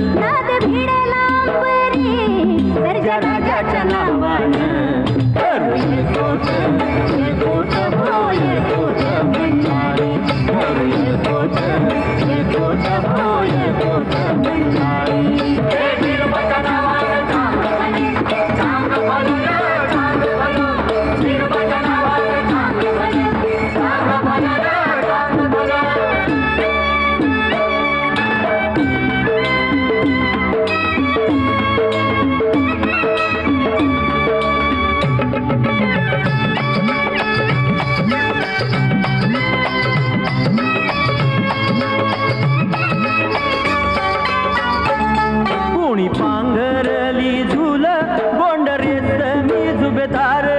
नाद भिडे लांबरे नावानं करू शेकोट शेकोट भोय ধারে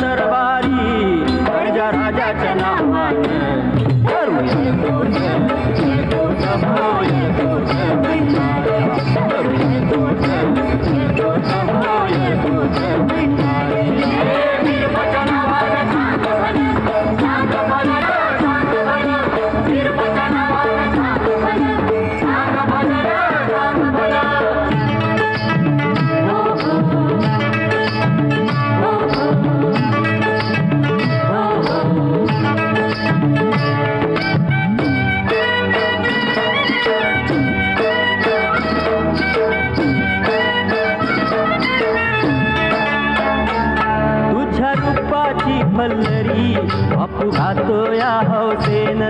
दरबारी सर्जा राजाच्या नावानं करूया तोच, पल्लरी बापू गातो या हौसेन.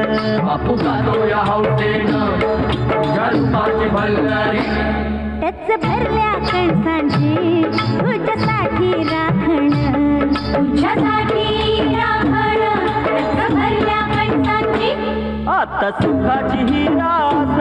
बापू गातो या हौसेनं. तुझ्या रूपाची भल्लरी टच भरल्या कणसांची तुझ्यासाठी राखण. तुझ्यासाठी राखण. टच भरल्या कणसांची. आता सुखाची ही रास